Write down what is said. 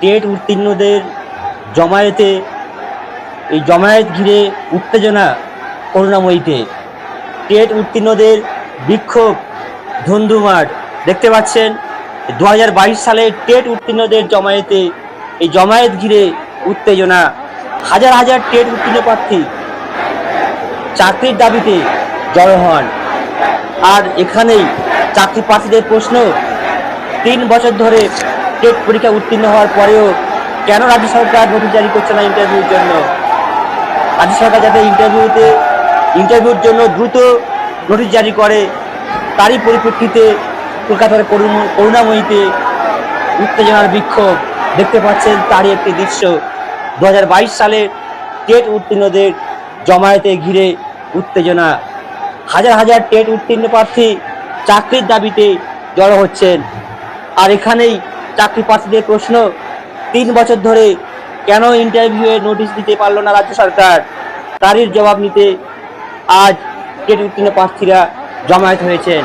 TET উত্তীর্ণদের জমায়েতে, এই জমায়েত ঘিরে উত্তেজনা করুণাময়ীতে। টেট উত্তীর্ণদের বিক্ষোভ ধুন্ধুমার। দেখতে পাচ্ছেন দু হাজার বাইশ সালে টেট উত্তীর্ণদের জমায়েতে, এই জমায়েত ঘিরে উত্তেজনা। হাজার হাজার টেট উত্তীর্ণ প্রার্থী চাকরির দাবিতে জড়ো হন। আর এখানেই চাকরি প্রার্থীদের প্রশ্ন, তিন বছর ধরে টেট পরীক্ষা উত্তীর্ণ হওয়ার পরেও কেন রাজ্য সরকার নোটিশ জারি করছে না ইন্টারভিউর জন্য? রাজ্য সরকার যাতে ইন্টারভিউতে, ইন্টারভিউর জন্য দ্রুত নোটিশ জারি করে, তারই পরিপ্রেক্ষিতে কলকাতার করুণ- করুণাময়ীতে উত্তেজনার বিক্ষোভ দেখতে পাচ্ছেন তারই একটি দৃশ্য। দু হাজার বাইশ সালে টেট উত্তীর্ণদের জমায়েতে ঘিরে উত্তেজনা। হাজার হাজার টেট উত্তীর্ণ প্রার্থী চাকরির দাবিতে জড়ো হচ্ছেন। আর এখানেই চাকরি প্রার্থীদের প্রশ্ন। তিন বছর ধরে কেন ইন্টারভিউয়ে নোটিশ দিতে পারল না রাজ্য সরকার? তারই জবাব নিতে আজ কেটে উত্তীর্ণ প্রার্থীরা জমায়েত হয়েছেন।